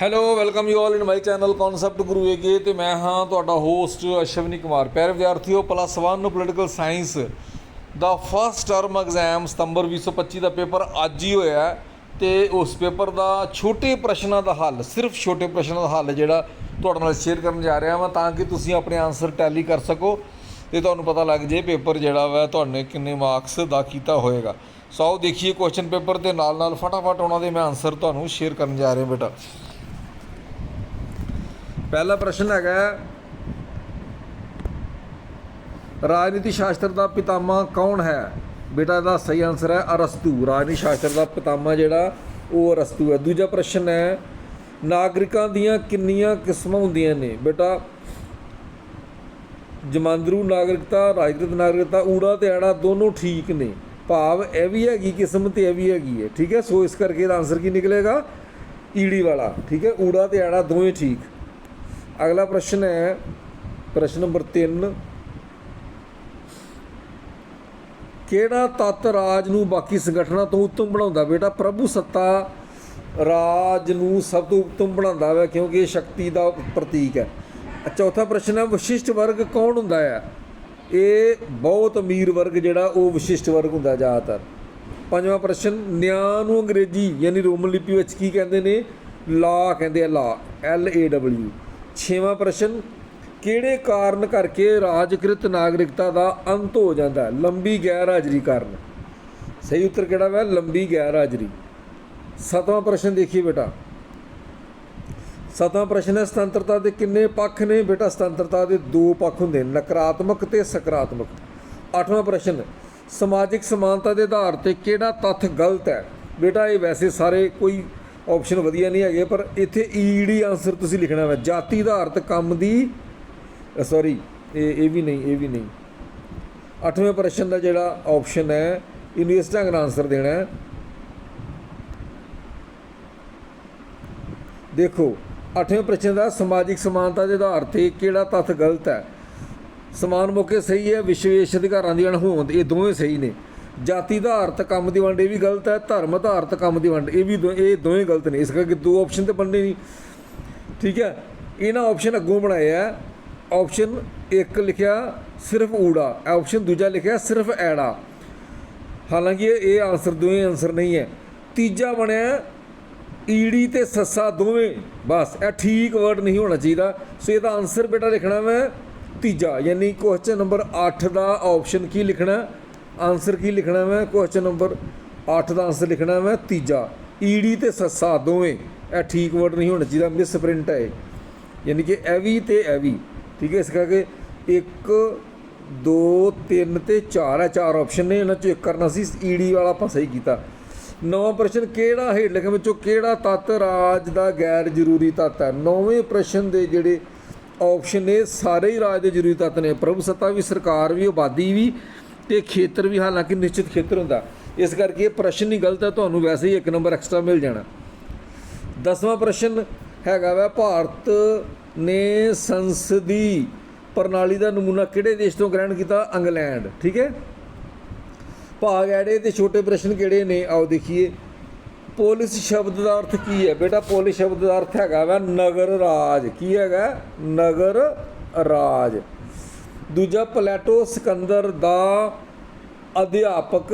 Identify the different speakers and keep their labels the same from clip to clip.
Speaker 1: Hello welcome you all in my channel Concept Guru AK ਤੇ ਮੈਂ ਹਾਂ ਤੁਹਾਡਾ ਹੋਸਟ ਅਸ਼ਵਨੀ ਕੁਮਾਰ। ਪਿਆਰੇ ਵਿਦਿਆਰਥੀਓ ਪਲੱਸ 1 ਪੋਲੀਟੀਕਲ ਸਾਇੰਸ ਦਾ ਫਸਟ ਟਰਮ ਐਗਜ਼ਾਮ ਸਤੰਬਰ 2025 ਦਾ ਪੇਪਰ ਅੱਜ ਹੀ ਹੋਇਆ ਹੈ ਤੇ ਉਸ ਪੇਪਰ ਦਾ ਛੋਟੇ ਪ੍ਰਸ਼ਨਾਂ ਦਾ ਹੱਲ, ਸਿਰਫ ਛੋਟੇ ਪ੍ਰਸ਼ਨਾਂ ਦਾ ਹੱਲ ਜਿਹੜਾ ਤੁਹਾਡੇ ਨਾਲ ਸ਼ੇਅਰ ਕਰਨ ਜਾ ਰਿਹਾ ਹਾਂ ਤਾਂ ਕਿ ਤੁਸੀਂ ਆਪਣੇ ਆਨਸਰ ਟੈਲੀ ਕਰ ਸਕੋ ਤੇ ਤੁਹਾਨੂੰ ਪਤਾ ਲੱਗ ਜੇ ਪੇਪਰ ਜਿਹੜਾ ਵਾ ਤੁਹਾਡੇ ਕਿੰਨੇ ਮਾਰਕਸ ਦਾ ਕੀਤਾ ਹੋਏਗਾ। ਸੋ ਆਓ ਦੇਖੀਏ ਕੁਐਸਚਨ ਪੇਪਰ ਦੇ ਨਾਲ ਨਾਲ ਫਟਾਫਟ ਉਹਨਾਂ ਦੇ ਮੈਂ ਆਨਸਰ ਤੁਹਾਨੂੰ ਸ਼ੇਅਰ ਕਰਨ ਜਾ ਰਿਹਾ ਬੇਟਾ। ਪਹਿਲਾ ਪ੍ਰਸ਼ਨ ਹੈਗਾ ਰਾਜਨੀਤੀ ਸ਼ਾਸਤਰ ਦਾ ਪਿਤਾਮਾ ਕੌਣ ਹੈ? ਬੇਟਾ, ਇਹਦਾ ਸਹੀ ਆਨਸਰ ਹੈ ਅਰਸਤੂ। ਰਾਜਨੀਤੀ ਸ਼ਾਸਤਰ ਦਾ ਪਿਤਾਮਾ ਜਿਹੜਾ, ਉਹ ਅਰਸਤੂ ਹੈ। ਦੂਜਾ ਪ੍ਰਸ਼ਨ ਹੈ, ਨਾਗਰਿਕਾਂ ਦੀਆਂ ਕਿੰਨੀਆਂ ਕਿਸਮਾਂ ਹੁੰਦੀਆਂ ਨੇ? ਬੇਟਾ, ਜਮਾਂਦਰੂ ਨਾਗਰਿਕਤਾ, ਰਾਜਨੀਤਿਕ ਨਾਗਰਿਕਤਾ, ਊੜਾ ਤੇ ਆੜਾ ਦੋਨੋਂ ਠੀਕ ਨੇ। ਭਾਵ ਇਹ ਵੀ ਹੈਗੀ, ਕਿਸਮ ਤੇ ਇਹ ਵੀ ਹੈਗੀ ਹੈ। ਠੀਕ ਹੈ? ਸੋ ਇਸ ਕਰਕੇ ਇਹਦਾ ਆਨਸਰ ਕੀ ਨਿਕਲੇਗਾ? ਈੜੀ ਵਾਲਾ। ਠੀਕ ਹੈ? ਊੜਾ ਤੇ ਆੜਾ ਦੋਵੇਂ ਠੀਕ। ਅਗਲਾ ਪ੍ਰਸ਼ਨ ਹੈ, ਪ੍ਰਸ਼ਨ ਨੰਬਰ 3 ਕਿਹੜਾ ਤੱਤ ਰਾਜ ਨੂੰ ਬਾਕੀ ਸੰਗਠਨਾਂ ਤੋਂ ਉੱਤਮ ਬਣਾਉਂਦਾ? ਬੇਟਾ, ਪ੍ਰਭੂ ਸੱਤਾ ਰਾਜ ਨੂੰ ਸਭ ਤੋਂ ਉੱਤਮ ਬਣਾਉਂਦਾ ਹੈ ਕਿਉਂਕਿ ਇਹ ਸ਼ਕਤੀ ਦਾ ਪ੍ਰਤੀਕ ਹੈ। ਚੌਥਾ ਪ੍ਰਸ਼ਨ ਹੈ, ਵਿਸ਼ਿਸ਼ਟ ਵਰਗ ਕੌਣ ਹੁੰਦਾ ਹੈ? ਇਹ ਬਹੁਤ ਅਮੀਰ ਵਰਗ ਜਿਹੜਾ, ਉਹ ਵਿਸ਼ਿਸ਼ਟ ਵਰਗ ਹੁੰਦਾ ਜ਼ਿਆਦਾਤਰ। ਪੰਜਵਾਂ ਪ੍ਰਸ਼ਨ, ਨਿਆਂ ਨੂੰ ਅੰਗਰੇਜ਼ੀ, ਯਾਨੀ ਰੋਮਨ ਲਿਪੀ ਵਿੱਚ ਕੀ ਕਹਿੰਦੇ ਨੇ? ਲਾ ਕਹਿੰਦੇ ਆ, ਲਾ ਐਲ ਏ ਡਬਲਯੂ ਛੇਵਾਂ ਪ੍ਰਸ਼ਨ, ਕਿਹੜੇ ਕਾਰਨ ਕਰਕੇ ਰਾਜਕ੍ਰਿਤ ਨਾਗਰਿਕਤਾ ਦਾ ਅੰਤ ਹੋ ਜਾਂਦਾ ਹੈ? ਲੰਬੀ ਗੈਰ ਹਾਜ਼ਰੀ ਕਾਰਨ। ਸਹੀ ਉੱਤਰ ਕਿਹੜਾ ਹੈ ਲੰਬੀ ਗੈਰ ਹਾਜ਼ਰੀ। ਸਤਵਾਂ ਪ੍ਰਸ਼ਨ ਦੇਖੀਏ ਬੇਟਾ। ਸਤਵਾਂ ਪ੍ਰਸ਼ਨ ਹੈ, ਸੁਤੰਤਰਤਾ ਦੇ ਕਿੰਨੇ ਪੱਖ ਨੇ? ਬੇਟਾ, ਸੁਤੰਤਰਤਾ ਦੇ ਦੋ ਪੱਖ ਹੁੰਦੇ ਨੇ, ਨਕਾਰਾਤਮਕ ਤੇ ਸਕਾਰਾਤਮਕ। ਅੱਠਵਾਂ ਪ੍ਰਸ਼ਨ, ਸਮਾਜਿਕ ਸਮਾਨਤਾ ਦੇ ਆਧਾਰ ਤੇ ਕਿਹੜਾ ਤੱਥ ਗਲਤ ਹੈ? ਬੇਟਾ, ਇਹ ਵੈਸੇ ਸਾਰੇ ਕੋਈ ਆਪਸ਼ਨ ਵਧੀਆ ਨਹੀਂ ਹੈਗੇ, ਪਰ ਇੱਥੇ ਈਡੀ ਆਨਸਰ ਤੁਸੀਂ ਲਿਖਣਾ ਹੈ ਜਾਤੀ ਆਧਾਰਿਤ ਕੰਮ ਦੀ ਸੌਰੀ ਇਹ ਇਹ ਵੀ ਨਹੀਂ, ਇਹ ਵੀ ਨਹੀਂ। ਅੱਠਵੇਂ ਪ੍ਰਸ਼ਨ ਦਾ ਜਿਹੜਾ ਆਪਸ਼ਨ ਹੈ, ਇਹਨੂੰ ਢੰਗ ਨਾਲ ਆਨਸਰ ਦੇਣਾ ਹੈ। ਦੇਖੋ, ਅੱਠਵੇਂ ਪ੍ਰਸ਼ਨ ਦਾ ਸਮਾਜਿਕ ਸਮਾਨਤਾ ਦੇ ਆਧਾਰ ਤੇ ਕਿਹੜਾ ਤੱਥ ਗਲਤ ਹੈ? ਸਮਾਨ ਮੌਕੇ ਸਹੀ ਹੈ, ਵਿਸ਼ੇਸ਼ ਅਧਿਕਾਰਾਂ ਦੀ ਅਣਹੋਂਦ ਇਹ ਦੋਵੇਂ ਸਹੀ ਨੇ। ਜਾਤੀ ਆਧਾਰਿਤ ਕੰਮ ਦੀ ਵੰਡ, ਇਹ ਵੀ ਗਲਤ ਹੈ, ਧਰਮ ਆਧਾਰਿਤ ਕੰਮ ਦੀ ਵੰਡ, ਇਹ ਵੀ ਇਹ ਦੋਵੇਂ ਗਲਤ ਨੇ, ਇਸ ਕਰਕੇ ਦੋ ਆਪਸ਼ਨ ਤੇ ਬਣਨੇ ਨਹੀਂ। ਠੀਕ ਹੈ? ਇਹਨਾਂ ਆਪਸ਼ਨ ਅੱਗੋਂ ਬਣਾਇਆ ਹੈ ਆਪਸ਼ਨ ਇੱਕ ਲਿਖਿਆ ਸਿਰਫ ਊੜਾ ਆਪਸ਼ਨ ਦੂਜਾ ਲਿਖਿਆ ਸਿਰਫ ਐੜਾ। ਹਾਲਾਂਕਿ ਇਹ ਇਹ ਆਨਸਰ ਦੋਵੇਂ ਆਨਸਰ ਨਹੀਂ ਹੈ। ਤੀਜਾ ਬਣਿਆ ਈੜੀ ਤੇ ਸੱਸਾ ਦੋਵੇਂ, ਬਸ, ਇਹ ਠੀਕ ਵਰਡ ਨਹੀਂ ਹੋਣਾ ਚਾਹੀਦਾ। ਸੋ ਇਹਦਾ ਆਨਸਰ ਬੇਟਾ ਲਿਖਣਾ ਮੈਂ ਤੀਜਾ, ਯਾਨੀ ਕੁਐਸਚਨ ਨੰਬਰ 8 ਦਾ ਆਪਸ਼ਨ ਕੀ ਲਿਖਣਾ? ਆਨਸਰ ਕੀ ਲਿਖਣਾ ਮੈਂ? ਕੁਐਸਚਨ ਨੰਬਰ 8 ਦਾ ਆਨਸਰ ਲਿਖਣਾ ਮੈਂ, ਤੀਜਾ। ਈੜੀ ਤੇ ਸੱਸਾ ਦੋਵੇਂ। ਇਹ ਠੀਕ ਵਰਡ ਨਹੀਂ ਹੋਣਾ ਚਾਹੀਦਾ ਮਿਸ ਪ੍ਰਿੰਟ ਹੈ ਯਾਨੀ ਕਿ ਐਵੀ ਵੀ ਤੇ ਇਹ ਠੀਕ ਹੈ, ਇਸ ਕਰਕੇ 1 2 3 ਤੇ 4 ਹੈ ਚਾਰ ਆਪਸ਼ਨ ਨੇ, ਇਹਨਾਂ ਚੋਂ ਇੱਕ ਕਰਨਾ ਸੀ, ਈਡੀ ਵਾਲਾ ਆਪਾਂ ਸਹੀ ਕੀਤਾ। ਨੌਵਾਂ ਪ੍ਰਸ਼ਨ ਕਿਹੜਾ ਹੇਠ ਲਿਖੇ ਵਿੱਚੋਂ ਕਿਹੜਾ ਤੱਤ ਰਾਜ ਦਾ ਗੈਰ ਜ਼ਰੂਰੀ ਤੱਤ ਹੈ? ਨੌਵੇਂ ਪ੍ਰਸ਼ਨ ਦੇ ਜਿਹੜੇ ਆਪਸ਼ਨ ਨੇ, ਸਾਰੇ ਹੀ ਰਾਜ ਦੇ ਜ਼ਰੂਰੀ ਤੱਤ ਨੇ। ਪ੍ਰਭੂ ਸੱਤਾ ਵੀ, ਸਰਕਾਰ ਵੀ ਆਬਾਦੀ ਵੀ ਤੇ ਖੇਤਰ ਵੀ ਹਾਲਾਂਕਿ ਨਿਸ਼ਚਿਤ ਖੇਤਰ ਹੁੰਦਾ। ਇਸ ਕਰਕੇ ਇਹ ਪ੍ਰਸ਼ਨ ਹੀ ਗਲਤ ਹੈ ਤੁਹਾਨੂੰ ਵੈਸੇ ਹੀ ਇੱਕ ਨੰਬਰ ਐਕਸਟਰਾ ਮਿਲ ਜਾਣਾ। ਦਸਵਾਂ ਪ੍ਰਸ਼ਨ ਹੈਗਾ ਵਾ, ਭਾਰਤ ਨੇ ਸੰਸਦੀ ਪ੍ਰਣਾਲੀ ਦਾ ਨਮੂਨਾ ਕਿਹੜੇ ਦੇਸ਼ ਤੋਂ ਗ੍ਰਹਿਣ ਕੀਤਾ? ਇੰਗਲੈਂਡ, ਠੀਕ ਹੈ? ਭਾਗ ਐੜੇ ਤੇ ਛੋਟੇ ਪ੍ਰਸ਼ਨ ਕਿਹੜੇ ਨੇ? ਆਓ ਦੇਖੀਏ। ਪੋਲਿਸ ਸ਼ਬਦ ਦਾ ਅਰਥ ਕੀ ਹੈ? ਬੇਟਾ, ਪੋਲਿਸ ਸ਼ਬਦ ਦਾ ਅਰਥ ਹੈਗਾ ਵਾ ਨਗਰ ਰਾਜ। ਕੀ ਹੈਗਾ? ਨਗਰ ਰਾਜ। ਦੂਜਾ ਪਲੇਟੋ ਸਿਕੰਦਰ ਦਾ ਅਧਿਆਪਕ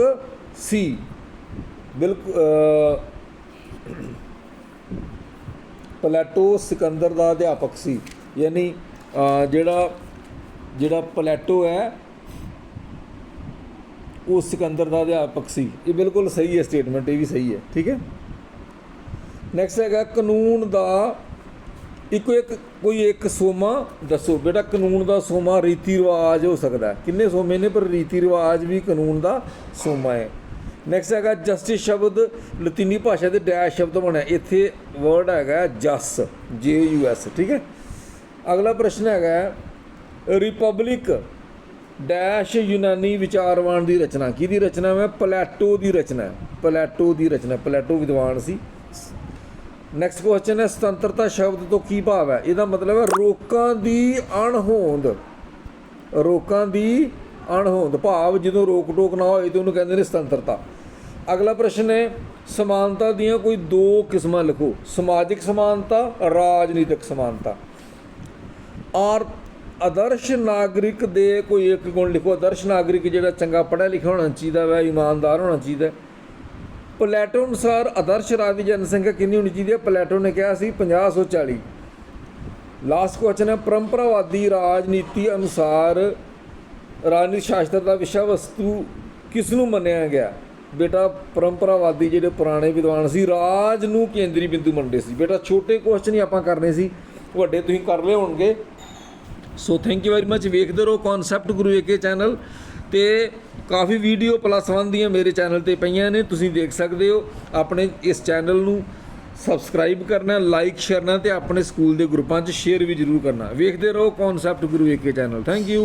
Speaker 1: ਸੀ। ਬਿਲਕੁਲ ਪਲੇਟੋ ਸਿਕੰਦਰ ਦਾ ਅਧਿਆਪਕ ਸੀ। ਯਾਨੀ ਜਿਹੜਾ ਜਿਹੜਾ ਪਲੇਟੋ ਹੈ, ਉਹ ਸਿਕੰਦਰ ਦਾ ਅਧਿਆਪਕ ਸੀ। ਇਹ ਬਿਲਕੁਲ ਸਹੀ ਹੈ ਸਟੇਟਮੈਂਟ ਇਹ ਵੀ ਸਹੀ ਹੈ। ਠੀਕ ਹੈ? ਨੈਕਸਟ ਹੈਗਾ, ਕਾਨੂੰਨ ਦਾ ਇੱਕੋ ਇੱਕ ਕੋਈ ਇੱਕ ਸੋਮਾ, ਦੱਸੋ ਬੇਟਾ ਕਾਨੂੰਨ ਦਾ ਸੋਮਾ, ਰੀਤੀ ਰਿਵਾਜ ਹੋ ਸਕਦਾ ਕਿੰਨੇ ਸੋਮੇ ਨੇ, ਪਰ ਰੀਤੀ ਰਿਵਾਜ ਵੀ ਕਾਨੂੰਨ ਦਾ ਸੋਮਾ ਹੈ। ਨੈਕਸਟ ਹੈਗਾ ਜਸਟਿਸ ਸ਼ਬਦ, ਲਤੀਨੀ ਭਾਸ਼ਾ ਦੇ ਡੈਸ਼ ਸ਼ਬਦ ਬਣਿਆ। ਇੱਥੇ ਵਰਡ ਹੈਗਾ ਜਸ ਜੇ ਯੂ ਐਸ ਠੀਕ ਹੈ? ਅਗਲਾ ਪ੍ਰਸ਼ਨ ਹੈਗਾ, ਰਿਪਬਲਿਕ ਡੈਸ਼ ਯੂਨਾਨੀ ਵਿਚਾਰਵਾਨ ਦੀ ਰਚਨਾ। ਕਿਹਦੀ ਰਚਨਾ ਹੈ ਪਲੈਟੋ ਦੀ ਰਚਨਾ ਪਲੈਟੋ ਦੀ ਰਚਨਾ, ਪਲੈਟੋ ਵਿਦਵਾਨ ਸੀ। ਨੈਕਸਟ ਕੁਐਸਚਨ ਹੈ, ਸੁਤੰਤਰਤਾ ਸ਼ਬਦ ਤੋਂ ਕੀ ਭਾਵ ਹੈ? ਇਹਦਾ ਮਤਲਬ ਹੈ ਰੋਕਾਂ ਦੀ ਅਣਹੋਂਦ। ਰੋਕਾਂ ਦੀ ਅਣਹੋਂਦ। ਭਾਵ ਜਦੋਂ ਰੋਕ ਟੋਕ ਨਾ ਹੋਏ ਤੇ ਉਹਨੂੰ ਕਹਿੰਦੇ ਨੇ ਸੁਤੰਤਰਤਾ। ਅਗਲਾ ਪ੍ਰਸ਼ਨ ਹੈ, ਸਮਾਨਤਾ ਦੀਆਂ ਕੋਈ ਦੋ ਕਿਸਮਾਂ ਲਿਖੋ। ਸਮਾਜਿਕ ਸਮਾਨਤਾ, ਰਾਜਨੀਤਿਕ ਸਮਾਨਤਾ। ਆਰ, ਆਦਰਸ਼ ਨਾਗਰਿਕ ਦੇ ਕੋਈ ਇੱਕ ਗੁਣ ਲਿਖੋ। ਆਦਰਸ਼ ਨਾਗਰਿਕ ਜਿਹੜਾ ਚੰਗਾ ਪੜ੍ਹਿਆ ਲਿਖਿਆ ਹੋਣਾ ਚਾਹੀਦਾ ਹੈ ਇਮਾਨਦਾਰ ਹੋਣਾ ਚਾਹੀਦਾ। ਹੈ ਪਲੈਟੋ ਅਨੁਸਾਰ ਆਦਰਸ਼ ਰਾਜ ਦੀ ਜਨਸੰਖਿਆ ਕਿੰਨੀ ਹੋਣੀ ਚਾਹੀਦੀ ਹੈ ਪਲੈਟੋ ਨੇ ਕਿਹਾ ਸੀ 5040 ਲਾਸਟ ਕੁਐਸਚਨ ਹੈ, ਪਰੰਪਰਾਵਾਦੀ ਰਾਜਨੀਤੀ ਅਨੁਸਾਰ ਰਾਜਨੀਤੀ ਸ਼ਾਸਤਰ ਦਾ ਵਿਸ਼ਾ ਵਸਤੂ ਕਿਸ ਨੂੰ ਮੰਨਿਆ ਗਿਆ? ਬੇਟਾ, ਪਰੰਪਰਾਵਾਦੀ ਜਿਹੜੇ ਪੁਰਾਣੇ ਵਿਦਵਾਨ ਸੀ, ਰਾਜ ਨੂੰ ਕੇਂਦਰੀ ਬਿੰਦੂ ਮੰਨਦੇ ਸੀ। ਬੇਟਾ, ਛੋਟੇ ਕੁਐਸਚਨ ਹੀ ਆਪਾਂ ਕਰਨੇ ਸੀ, ਵੱਡੇ ਤੁਸੀਂ ਕਰ ਲਏ ਹੋਣਗੇ। So thank you very much ਵੇਖਦੇ ਰਹੋ ਕਨਸੈਪਟ ਗੁਰੂ ਏਕੇ ਚੈਨਲ ਤੇ ਕਾਫੀ ਵੀਡੀਓ ਪਲੱਸ 1 ਦੀਆਂ ਮੇਰੇ ਚੈਨਲ ਤੇ ਪਈਆਂ ਨੇ, ਤੁਸੀਂ ਦੇਖ ਸਕਦੇ ਹੋ। ਆਪਣੇ ਇਸ ਚੈਨਲ ਨੂੰ ਸਬਸਕ੍ਰਾਈਬ ਕਰਨਾ, ਲਾਈਕ ਸ਼ੇਅਰਨਾ ਤੇ ਆਪਣੇ ਸਕੂਲ ਦੇ ਗਰੁੱਪਾਂ 'ਚ ਸ਼ੇਅਰ ਵੀ ਜ਼ਰੂਰ ਕਰਨਾ। ਵੇਖਦੇ ਰਹੋ Concept Guru AK channel. Thank you